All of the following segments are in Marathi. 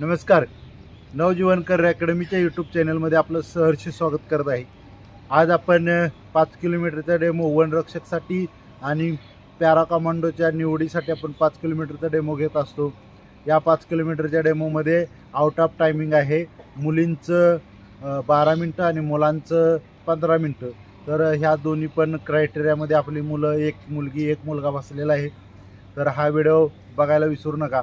नमस्कार. नवजीवनकर अकॅडमीच्या यूट्यूब चॅनलमध्ये आपलं सहर्ष स्वागत करत आहे. आज आपण पाच किलोमीटरचा डेमो वनरक्षकसाठी आणि पॅरा कमांडोच्या निवडीसाठी आपण पाच किलोमीटरचा डेमो घेत असतो. या पाच किलोमीटरच्या डेमोमध्ये आउट ऑफ टायमिंग आहे. मुलींचं बारा मिनटं आणि मुलांचं पंधरा मिनटं. तर ह्या दोन्ही पण क्रायटेरियामध्ये आपली मुलं एक मुलगी एक मुलगा बसलेला आहे. तर हा व्हिडिओ बघायला विसरू नका.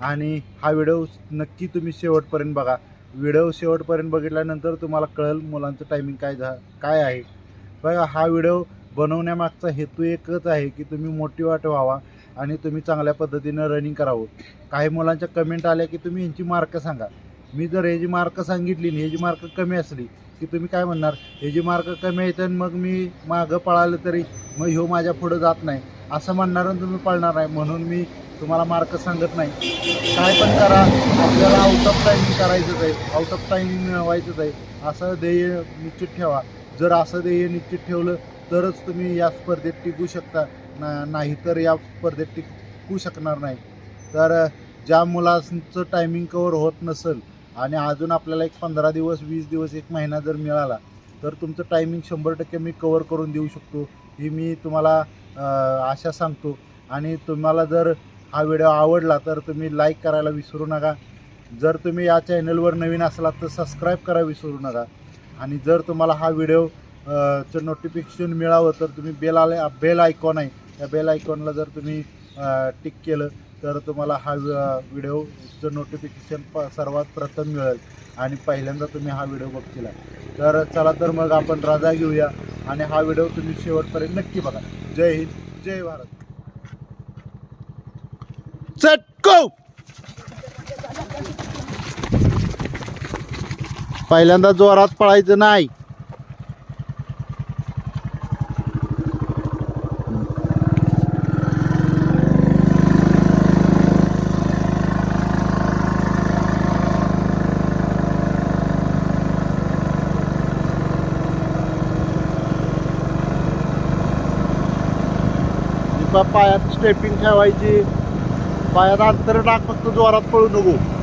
आणि हा व्हिडिओ नक्की तुम्ही शेवटपर्यंत बघा. व्हिडिओ शेवटपर्यंत बघितल्यानंतर तुम्हाला कळेल मुलांचं टायमिंग काय झा काय आहे. बघा हा व्हिडिओ बनवण्यामागचा हेतू एकच आहे की तुम्ही मोटिवेट व्हावा आणि तुम्ही चांगल्या पद्धतीनं रनिंग करावं. काही मुलांच्या कमेंट आल्या की तुम्ही यांची मार्क सांगा. मी जर ह्याची मार्क सांगितली आणि ह्याची मार्क कमी असली की तुम्ही काय म्हणणार? ह्याची मार्क कमी आहेत आणि मग मी मागं पळालं तरी मग ह्यो माझ्या पुढं जात नाही. असं म्हणणार तुम्ही पळणार नाही. म्हणून मी तुम्हाला मार्क सांगत नाही. काय पण करा आपल्याला आउट ऑफ टायमिंग करायचंच आहे. आउट ऑफ टायमिंग व्हायचंच आहे. असं ध्येय निश्चित ठेवा. जर असं ध्येय निश्चित ठेवलं तरच तुम्ही या स्पर्धेत टिकू शकता. ना नाही तर या स्पर्धेत टिकू शकणार नाही. तर ज्या मुलांचं टायमिंग कवर होत नसेल आणि अजून आपल्याला एक पंधरा दिवस वीस दिवस एक महिना जर मिळाला तर तुमचं टायमिंग शंभर टक्के मी कवर करून देऊ शकतो. ही मी तुम्हाला आशा सांगतो. आणि तुम्हाला जर हा व्हिडिओ आवडला तर तुम्ही लाईक करायला विसरू नका. जर तुम्ही या चॅनलवर नवीन असलात तर सबस्क्राईब करा विसरू नका. आणि जर तुम्हाला हा व्हिडिओ चं नोटिफिकेशन मिळावं तर तुम्ही बेल आले बेल आयकॉन आहे. त्या बेल आयकॉनला जर तुम्ही टिक केलं तर तुम्हाला हा व्हिडिओचं नोटिफिकेशन प सर्वात प्रथम मिळेल. आणि पहिल्यांदा तुम्ही हा व्हिडिओ बघतील. तर चला तर मग आपण रजा घेऊया. आणि हा व्हिडिओ तुम्ही शेवटपर्यंत नक्की बघा. जय हिंद जय भारत. चटको पहिल्यांदा जोरात पळायचं नाही पा- पायात स्टेपिंग ठेवायची. पायात अंतर टाक फक्त जोरात पळू नको.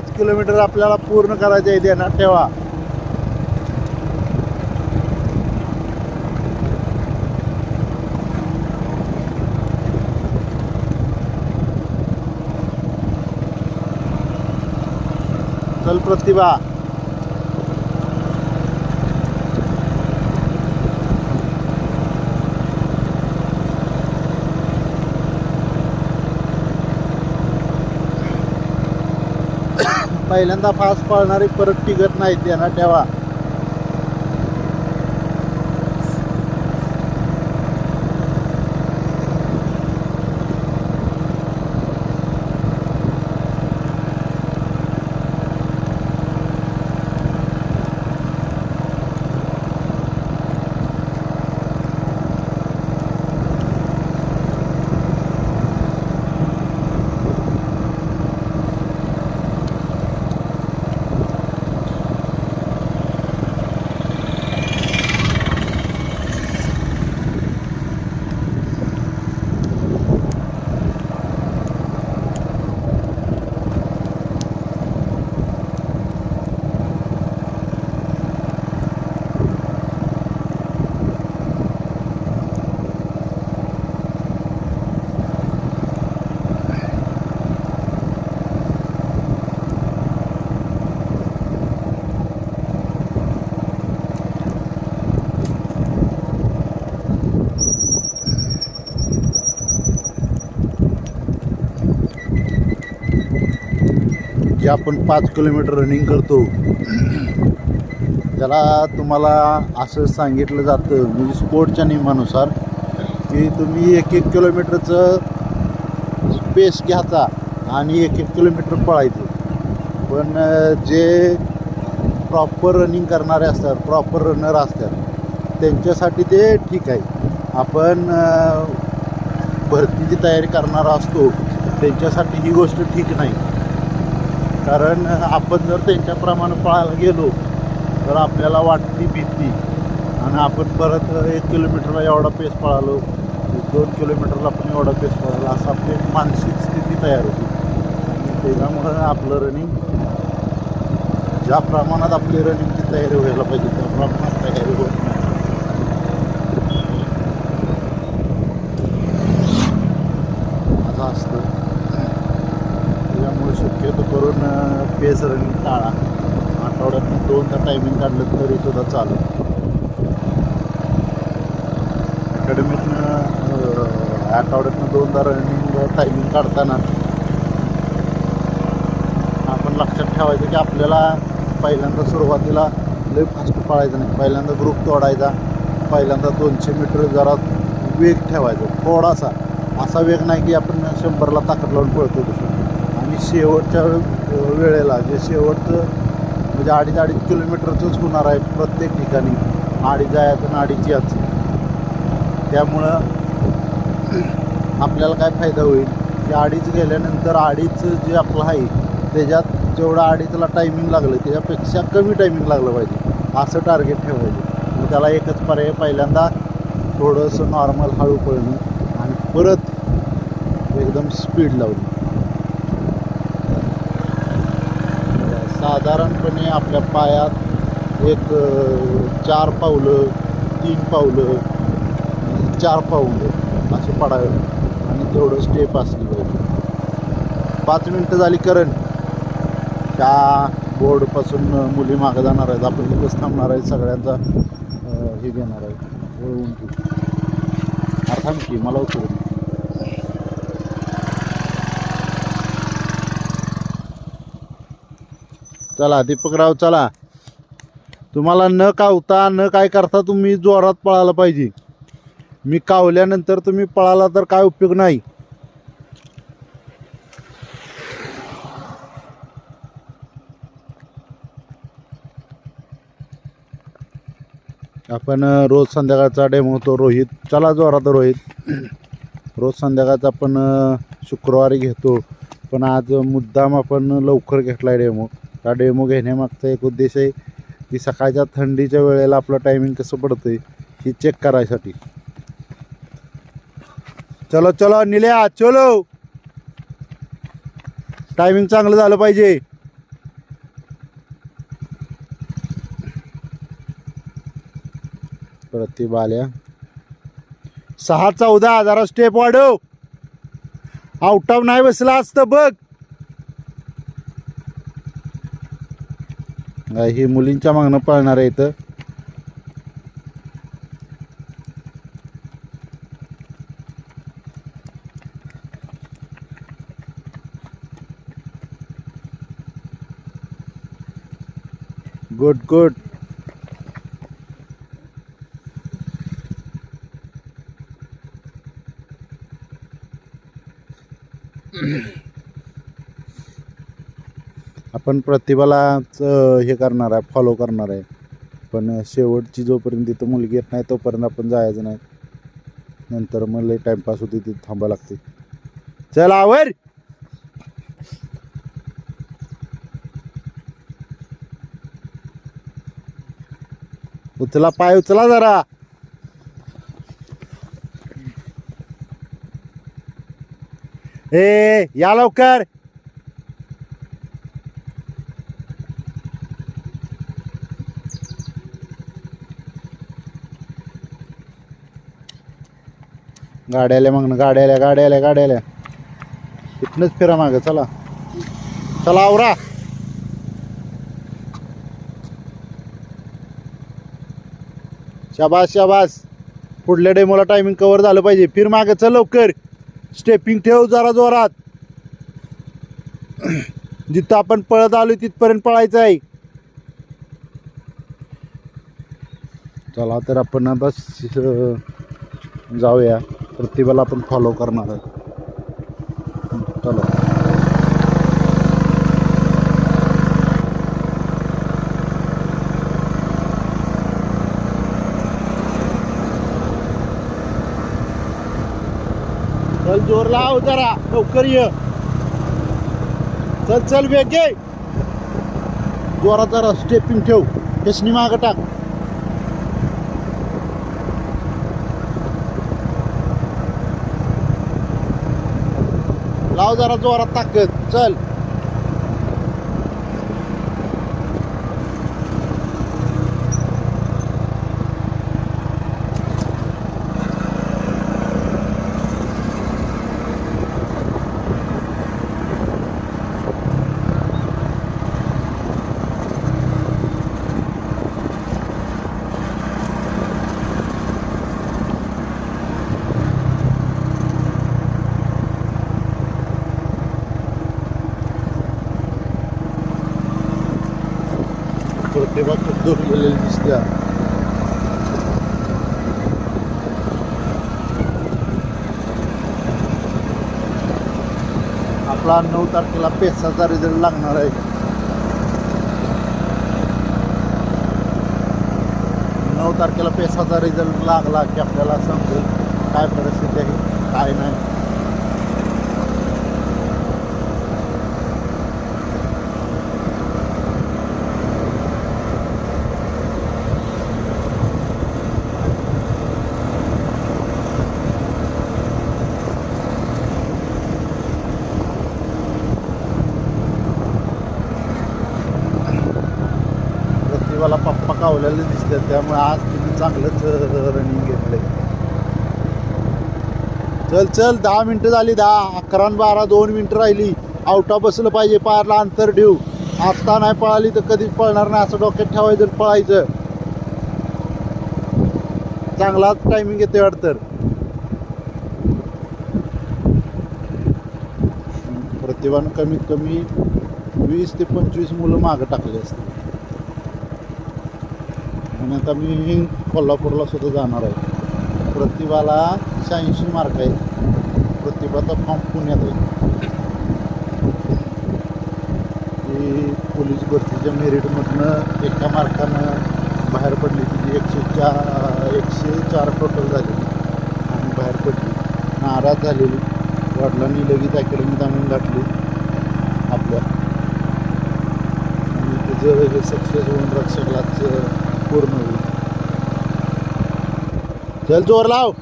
पाच किलोमीटर आपल्याला पूर्ण करायचं आहे ना ठेवा. चल प्रतिभा. पहिल्यांदा फास्ट पळणारी परत टिकत नाहीत त्यांना ठेवा. जे आपण पाच किलोमीटर रनिंग करतो. त्याला तुम्हाला असं सांगितलं जातं म्हणजे स्पोर्टच्या नियमानुसार की तुम्ही एक एक किलोमीटरचं पेस घ्यायचा आणि एक एक किलोमीटर पळायचं. पण जे प्रॉपर रनिंग करणारे असतात प्रॉपर रनर असतात त्यांच्यासाठी ते ठीक आहे. आपण भरतीची तयारी करणारा असतो त्यांच्यासाठी ही गोष्ट ठीक नाही. कारण आपण जर त्यांच्याप्रमाणे पळायला गेलो तर आपल्याला वाटती भीती. आणि आपण परत एक किलोमीटरला एवढा पेस पळालो दोन किलोमीटरला पण एवढा पेस पळाला असं आपली एक मानसिक स्थिती तयार होती. आणि त्याच्यामुळं आपलं रनिंग ज्या प्रमाणात आपली रनिंगची तयारी व्हायला पाहिजे त्या प्रमाणात तयारी होत नाही असं असतं त्याच्यामुळे शक्यतो करून पेस रनिंग टाळा. आठवड्यातून दोनदा टायमिंग काढलं तरी सुद्धा चालू. अकॅडमीतनं आठवड्यातनं दोनदा रनिंग टायमिंग काढताना आपण लक्षात ठेवायचं की आपल्याला पहिल्यांदा सुरुवातीला लय फास्ट पळायचं नाही. पहिल्यांदा ग्रुप तोडायचा. पहिल्यांदा दोनशे मीटर जरा वेग ठेवायचा. थोडासा. असा वेग नाही की आपण शंभरला ताकद लावून पळतो तसं आणि शेवटच्या वेळेला जे शेवटचं म्हणजे अडीच अडीच किलोमीटरचंच होणार आहे प्रत्येक ठिकाणी. अडीच जायचं आणि अडीच याच त्यामुळं आपल्याला काय फायदा होईल? की अडीच गेल्यानंतर अडीच जे आपलं आहे त्याच्यात जेवढं अडीचला टायमिंग लागलं त्याच्यापेक्षा कमी टायमिंग लागलं पाहिजे. असं टार्गेट ठेवायचं. मग त्याला एकच पर्याय पहिल्यांदा थोडंसं नॉर्मल हळू पळणं आणि परत एकदम स्पीड लावली साधारणपणे आपल्या पायात एक चार पावलं तीन पावलं चार पावलं असं पडावं आणि तेवढं स्टेप असली पाहिजे. पाच मिनटं झाली करण. त्या बोर्डपासून मुली मागं जाणार आहेत. आपण तिथंच थांबणार आहे सगळ्यांचा हे घेणार आहे वळवून थांब की मला उतरून चला दीपकराव चला. तुम्हाला न कावता न काय करता तुम्ही जोरात पळायला पाहिजे. मी कावल्यानंतर तुम्ही पळाला तर काय उपयोग नाही. आपण रोज संध्याकाळचा डेमो होतो रोहित. चला जोरात रोहित. रोज संध्याकाळचा आपण शुक्रवारी घेतो. पण आज मुद्दाम आपण लवकर घेतला आहे डेमो हा डेमो घेण्यामागचा एक उद्देश आहे की सकाळच्या थंडीच्या वेळेला आपलं टायमिंग कसं पडतंय हे चेक करायसाठी. चलो चलो निल्या चलो. टायमिंग चांगलं झालं पाहिजे. प्रतिभाल्या सहा चौदा जरा स्टेप वाढव. आउट ऑफ नाही बसला असतं बघ. हे मुलींच्या मागणं पळणार आहे इथं. Good good. आपण प्रतिभालाच हे करणार आहे फॉलो करणार आहे. पण शेवटची जोपर्यंत तिथं मुलगी येत नाही तोपर्यंत आपण जायचं नाही. नंतर मग लई टाईमपास होती तिथे थांबावं लागते. चल आवर! उचला पाय उचला जरा! ए या लवकर! गाड्या आल्या मग गाड्या आल्या गाड्या आल्या गाड्या आल्या फिरा मागं चला. चला आवरा. शाबास शाबास. पुढल्या डेमोला टायमिंग कव्हर झालं पाहिजे. फिर मागं चल लवकर. स्टेपिंग ठेव जरा जोरात. जिथं आपण पळत आलो तिथपर्यंत पळायचं आहे. चला तर आपण बस जाऊया. प्रतिभाला आपण फॉलो करणार आहे. चला. चल जोर लाव जरा. लवकर ये. चल चल वेगे घे जोरा जरा स्टेपिंग ठेव. हे सिनेमा टाक. लाव जरा जोरात ताकद चल प्रतिभा खूप दूर गेलेली दिसते आपला नऊ तारखेला पेसाचा रिझल्ट लागणार आहे. नऊ तारखेला पेसाचा रिझल्ट लागला की आपल्याला समजेल काय परिस्थिती आहे काय नाही प्रतिभाला पप्पा कावलेले दिसते त्यामुळे आज तुम्ही चांगलंच रनिंग घेतलंय चल चल दहा मिनटं झाली दहा. अकरा बारा दोन मिनटं राहिली. आवटा बसलं पाहिजे पारला अंतर ठेवू. आत्ता नाही पळाली तर कधीच पळणार नाही असं डोक्यात ठेवायचं पळायचं. चांगलाच टायमिंग येते वाटतं. प्रतिभानं कमीत कमी वीस ते पंचवीस मुलं मागं टाकली असतील. आणि आता मी कोल्हापूरला सुद्धा जाणार आहे. प्रतिभाला शहाऐंशी मार्क आहे. प्रतिभाचा फॉर्म पुण्यात आहे. ही पोलीस भरतीच्या मेरिटमधनं एका मार्कानं बाहेर पडली. तिची एकशे चार एकशे चार टोटल झालेली आणि बाहेर पडली. नाराज झालेली. वडिलांनी लगेच अकॅडमीत आणून घातली. आपल्या. आणि तिचं हे सक्सेस होऊन रक्षकलाच पूर्ण होईल. चल जोर लाव.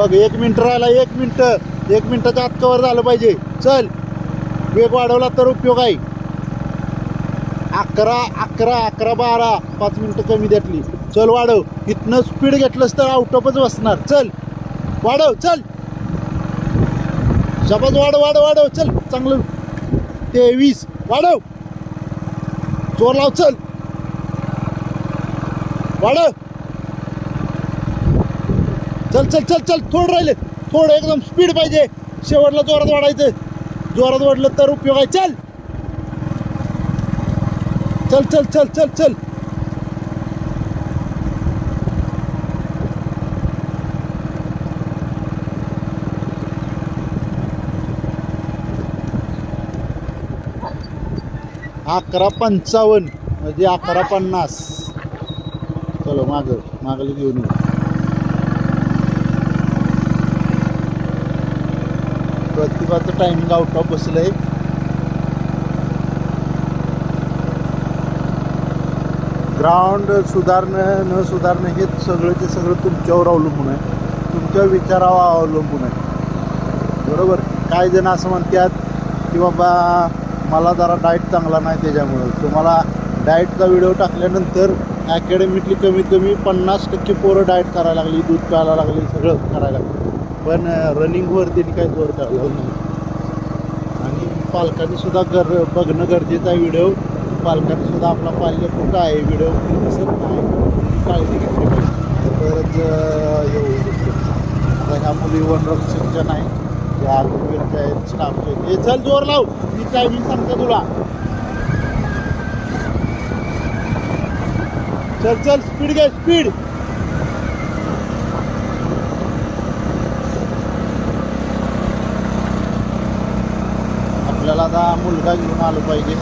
बघ एक मिनिट राहिला एक मिनिट. एक मिनिटाच्या आत कवर झालं पाहिजे. चल. वेग वाढवला तर उपयोग आहे. अकरा अकरा अकरा बारा पाच मिनिटं कमी द्यातली चल वाढव. इथनं स्पीड घेतलंस तर आउटऑफच बसणार. चल. वाढव चल. शबाज वाढ वाढ वाढव. चल चांगलं. तेवीस. वाढव. जोर लाव चल. वाढव. चल चल चल चल थोडं राहिले. थोडं एकदम स्पीड पाहिजे. शेवटला जोरात वाढायचं. जोरात वाढलं तर उपयोग आहे. चल. चल चल चल चल चल. अकरा पंचावन्न म्हणजे अकरा पन्नास. चलो माग मागले घेऊन येऊ प्रतिभाचं टायमिंग आउट ऑफ बसलंय. ग्राउंड सुधारणं न सुधारणं हे सगळं ते सगळं तुमच्यावर अवलंबून आहे. तुमच्या विचारावर अवलंबून आहे. बरोबर? काय जण असं म्हणतात की बाबा मला जरा डाएट चांगला नाही त्याच्यामुळं. तुम्हाला डाएटचा व्हिडिओ टाकल्यानंतर अकॅडमीतली कमीत कमी पन्नास टक्के पोरं डाएट करायला लागली दूध प्यायला लागली सगळं करायला लागली. पण रनिंगवर त्यांनी काही जोर करायला नाही. आणि पालकांनी सुद्धा गर बघणं गरजेचं आहे व्हिडिओ. पालकांनी सुद्धा आपला पाल्य कुठं आहे व्हिडिओ दिसत नाही काळजी घेतली पाहिजे. तरच येऊ शकतो आता ह्या मुली वनरक्षकच्या नाही या आर्मीच्या आहेत स्टाफच्या हे चल जोर लाव. मी टायमिंग सांगतो तुला. चल चल स्पीड घे स्पीड माझा मुलगा घेऊन आलो पाहिजे.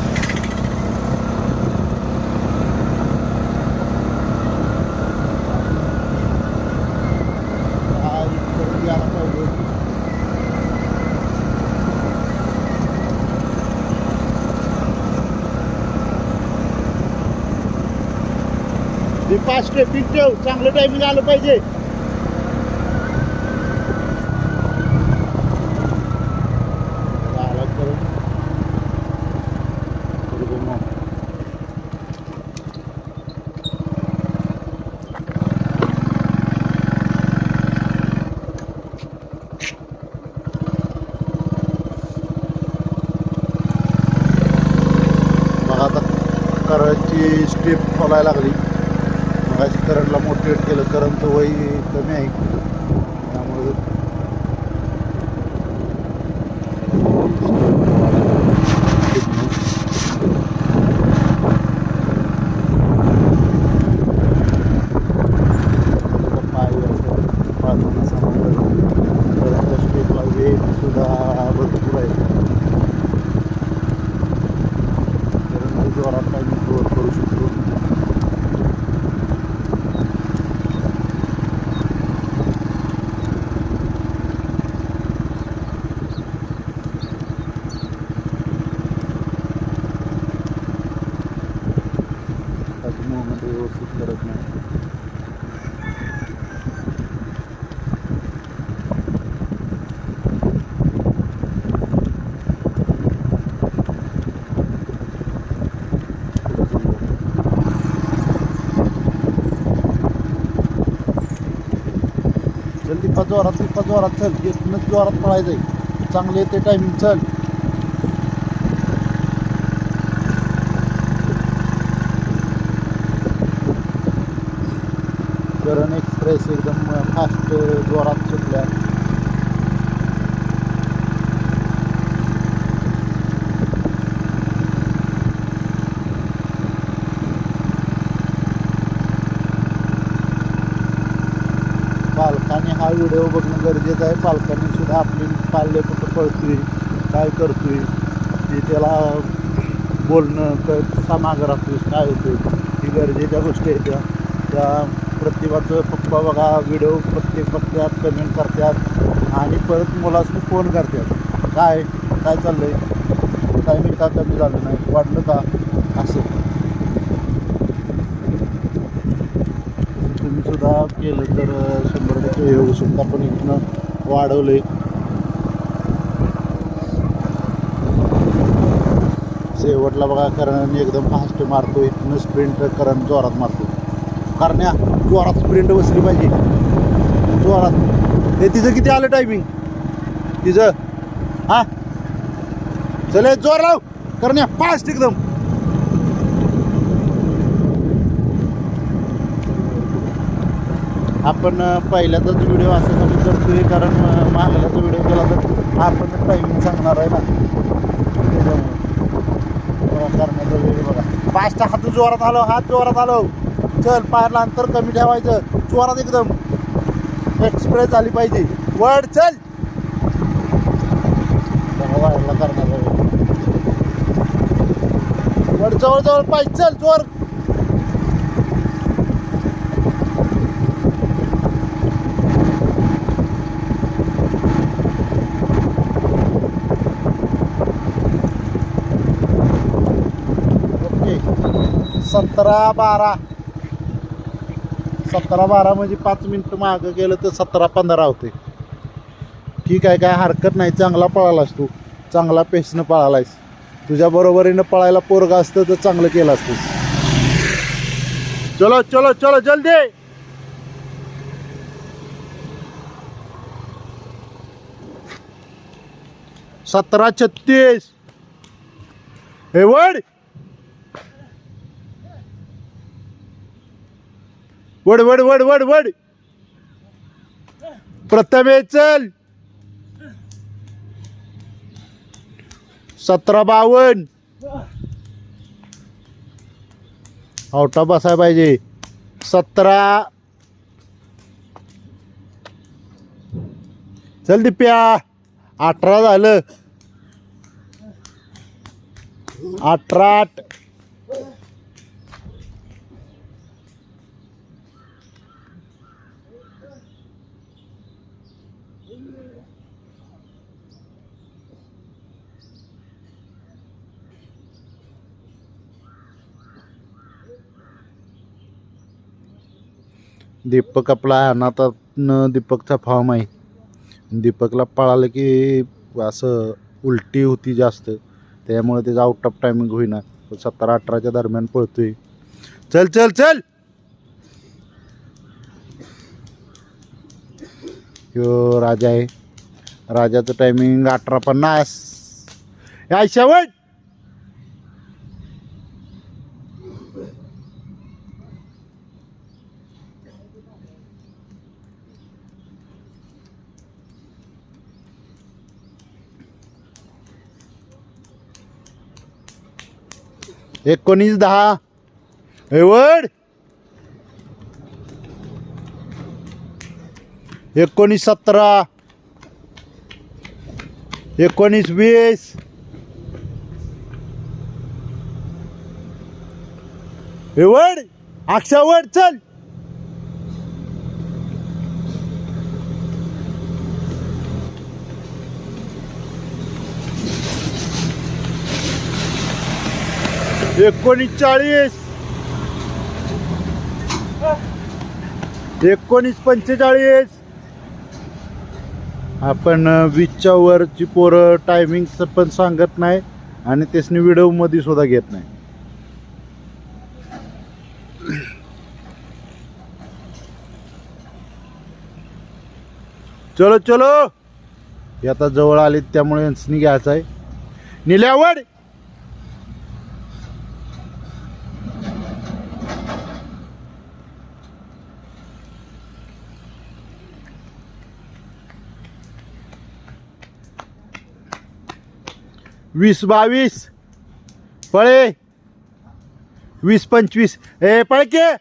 फास्ट ट्रॅफिक ठेव. चांगलं टायमिंग आलं पाहिजे. स्टेप खोलायला लागली मग अशी करंटला मोटिवेट केलं करंटचं वय कमी आहे त्यामुळे पाय असं पाहताना समजलं करंटच्या स्टेपला वेग सुद्धा भरपूर आहे कारण जोरात काही मी करू शकतो त्याची मुवमेंट व्यवस्थित करत नाही पुढं समजा. चल दीपा जोरात दीपा जोरात चल. इथनंच जोरात पळायचं आहे चांगले येते टायमिंग चल. करण एक्सप्रेस एकदम फास्ट जोरात सुटल्या पालकांनी हा व्हिडिओ बघणं गरजेचं आहे. पालकांनी सुद्धा आपली पाल्य कुठं पळतोय काय करतोय ते त्याला बोलणं क कसा मागं राहतोय काय होतोय ही गरजेच्या गोष्टी आहेत त्या. त्या प्रतिभाचं पप्पा बघा व्हिडिओ प्रत्येक बघतात कमेंट करतात आणि परत मुलासनी फोन करतात. काय काय चाललं आहे काय मी का कमी झालं नाही. वाढलं का? असं. सुद्धा केलं तर शंभर टक्के येऊ शकता. पण इथनं वाढवलंय. शेवटला बघा करण एकदम फास्ट मारतो इथनं स्प्रिंट करण जोरात मारतो करण्या जोरात स्प्रिंट बसली पाहिजे. जोरात. हे तिचं किती आलं टायमिंग तिचं. हा? चले जोर लाव. करण्या फास्ट एकदम. आपण अ, पहिल्याचाच व्हिडिओ अशासाठी आहे कारण अ, व्हिडिओ केला तर आपण टायमिंग सांगणार आहे ना. करण्याचा वेळ बघा. फास्ट हात जोरात आलो हात जोरात आलो. चल पायाला अंतर कमी ठेवायचं. जोरात एकदम. एक्सप्रेस झाली पाहिजे. वड चल. बघा, वाढला करण्याचा वड जवळ जवळ पाहिजे चल जोर. सतरा बारा. सतरा बारा म्हणजे पाच मिनिट मागं गेलं तर सतरा पंधरा होते. ठीक आहे काय हरकत नाही. चांगला पळालास तू. चांगला पेसनं पळालायस. तुझ्या बरोबरीनं पळायला पोरगा असतं तर चांगलं केलं असतं चलो चलो चलो जल्दी! सतरा छत्तीस. हे वड! वड वड वड वड वड. प्रथमे चल. सतरा बावन आवटा बसाय पाहिजे. सतरा. चल दिप्या. अठरा झालं. अठरा दीपक आपला अनाथातनं दीपकचा फॉर्म आहे. दीपकला पळालं की असं उलटी होती जास्त. त्यामुळे त्याचा आउट ऑफ टायमिंग होईना. सतरा अठराच्या दरम्यान पळतोय. चल चल चल! यो राजा आहे. राजाचं टायमिंग अठरा पन्नास. या शेवट एकोणीस दहा. एवढ. एकोणीस सतरा. एकोणीस वीस. एवढ. अक्षावड चल. एकोणीस चाळीस एकोणीस पंचेचाळीस. आपण वीजच्या वरची पोरं टायमिंग पण सांगत नाही आणि त्यासनी व्हिडिओमध्ये सुद्धा घेत नाही. चलो चलो. आता जवळ आले त्यामुळे यांनी घ्यायचं आहे. निल्यावड वीस बावीस. पळे. वीस पंचवीस. ए पळके.